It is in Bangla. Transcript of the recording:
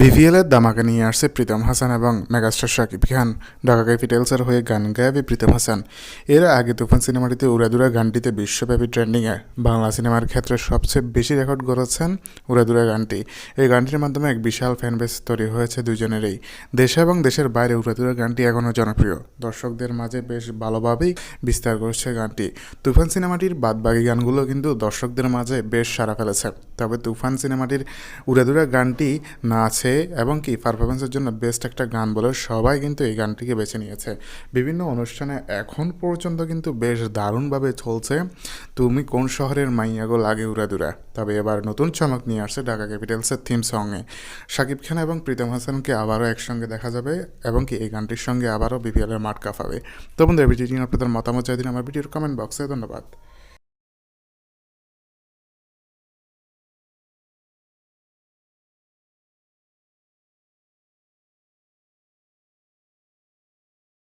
বিভিএলের দামাকে নিয়ে আসছে প্রীতম হাসান এবং মেগাস্টার শাকিব খান। ঢাকা ক্যাপিটালসের হয়ে গান গায়াবে প্রীতম হাসান। এর আগে তুফান সিনেমাটিতে উড়াদুরা গানটিতে বিশ্বব্যাপী ট্রেন্ডিংয়ে বাংলা সিনেমার ক্ষেত্রে সবচেয়ে বেশি রেকর্ড গড়েছেন উড়াদুরা গানটি। এই গানটির মাধ্যমে এক বিশাল ফ্যানবেস তৈরি হয়েছে দুজনেরই দেশে এবং দেশের বাইরে উড়াদুরা গানটি এখনও জনপ্রিয়। দর্শকদের মাঝে বেশ ভালোভাবেই বিস্তার করছে গানটি। তুফান সিনেমাটির বাদবাকি গানগুলো কিন্তু দর্শকদের মাঝে বেশ সাড়া ফেলেছে। তবে তুফান সিনেমাটির উড়াদুরা গানটি নাচে এবং কি পারফরমেন্সের জন্য বেস্ট একটা গান বলে সবাই কিন্তু এই গানটিকে বেছে নিয়েছে। বিভিন্ন অনুষ্ঠানে এখন পর্যন্ত কিন্তু বেশ দারুণভাবে চলছে। তুমি কোন শহরের মাইয়াগো লাগে উড়াদুরা তবে এবার নতুন চমক নিয়ে আসছে ঢাকা ক্যাপিটালসের থিম সঙ্গে শাকিব খান এবং প্রীতম হাসানকে আবারও একসঙ্গে দেখা যাবে এবং কি এই গানটির সঙ্গে আবারও বিপিএলের মাঠ কাঁপাবে। তো বন্ধুরা ভিডিওটি নিয়ে আপনাদের মতামত চাই দিন আমার ভিডিওর কমেন্ট বক্সে ধন্যবাদ।